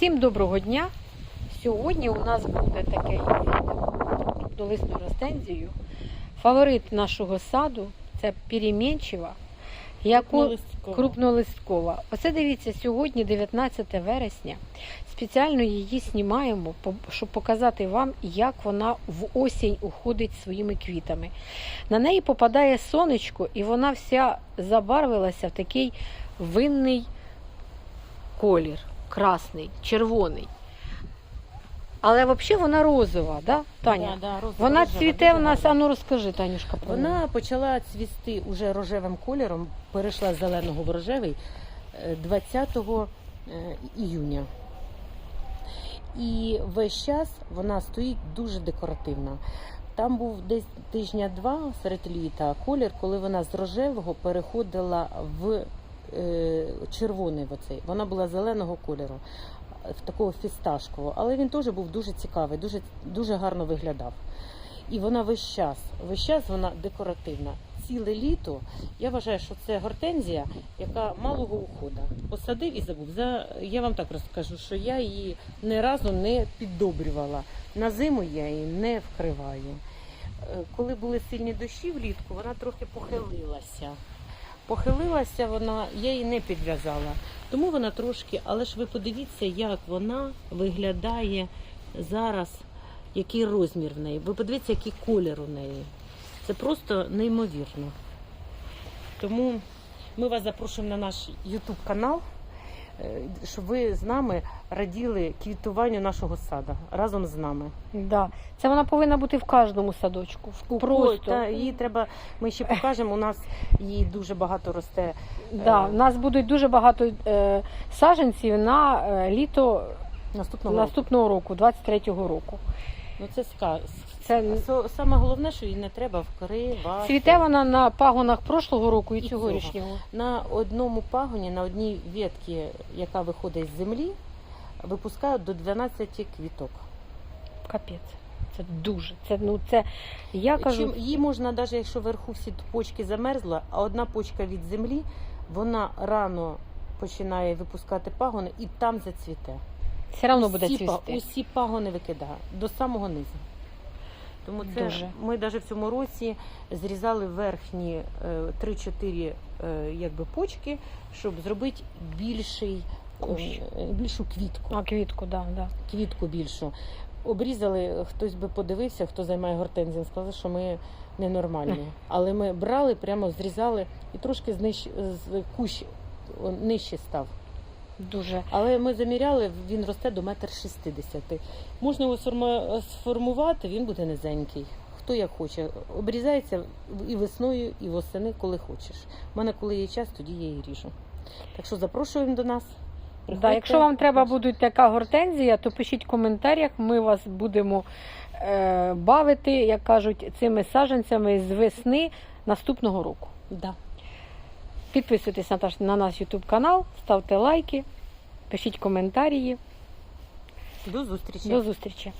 Всім доброго дня! Сьогодні у нас буде таке про ростензію. Фаворит нашого саду це перемінчива, яку крупнолисткова. Оце дивіться, сьогодні 19 вересня. Спеціально її знімаємо, щоб показати вам, як вона в осінь уходить своїми квітами. На неї попадає сонечко, і вона вся забарвилася в такий винний колір, красний, червоний. Але взагалі вона розова, да, Таня? Да, да, роз- Вона рожева, цвіте дуже в нас, а ну розкажи, Танюшка, про неї. Вона почала цвісти уже рожевим кольором, перейшла з зеленого в рожевий е, 20 е, іюня. І весь час вона стоїть дуже декоративна. Там був десь тижня-два серед літа колір, коли вона з рожевого переходила в е, червоний. в Оцей. Вона була зеленого кольору, е, такого фісташкового, але він теж був дуже цікавий, дуже, дуже гарно виглядав. І вона весь час, весь час вона декоративна. Ціле літо я вважаю, що це гортензія, яка малого уходу. Посадив і забув. За я вам так розкажу, що я її ні разу не піддобрювала. На зиму я її не вкриваю. Е, Коли були сильні дощі влітку, вона трохи похилилася. Похилилася вона, я її не підв'язала. Тому вона трошки, але ж ви подивіться, як вона виглядає зараз, який розмір в неї. Ви подивіться, який колір у неї. Це просто неймовірно. Тому ми вас запрошуємо на наш YouTube канал, щоб ви з нами раділи квітуванню нашого саду разом з нами. Да. Це вона повинна бути в кожному садочку. В- Просто. Та, її треба, ми ще покажемо, у нас її дуже багато росте. Да. Е. У нас будуть дуже багато е, саджанців на е, літо Наступного наступного року, 23-го року. Ну це. Це Со- Саме головне, що її не треба вкривати. цвіте вона на пагонах прошлого року і, І цьогорічнього. На одному пагоні, на одній ветці, яка виходить з землі, випускають до 12 квіток. Капець. Це дуже. Це ну це я кажу. Чим її можна, навіть якщо вверху всі почки замерзла, а одна почка від землі, вона рано починає випускати пагони і там зацвіте. Все одно буде па- цвісти. Усі пагони викидає до самого низу. Тому це Дуже. ми навіть в цьому році зрізали верхні е, 3-4 е, якби почки, щоб зробити більший, Кущ. е, більшу квітку. А квітку, да, да. Квітку більшу. Обрізали, хтось би подивився, хто займає гортензією, сказав, що ми ненормальні. Але ми брали, прямо зрізали і трошки знищ, кущ нижче став. Дуже. Але ми заміряли, він росте до метр шістдесяти. Можна його сформувати, він буде низенький. Хто як хоче. Обрізається і весною, і восени, коли хочеш. У мене, коли є час, тоді я її ріжу. Так що запрошуємо до нас. Да, якщо вам треба буде така гортензія, то пишіть в коментарях. Ми вас будемо е, бавити, як кажуть, цими саджанцями з весни наступного року. Да. Підписуйтесь на наш, на наш YouTube канал, ставте лайки, пишіть коментарі. До зустрічі. До зустрічі!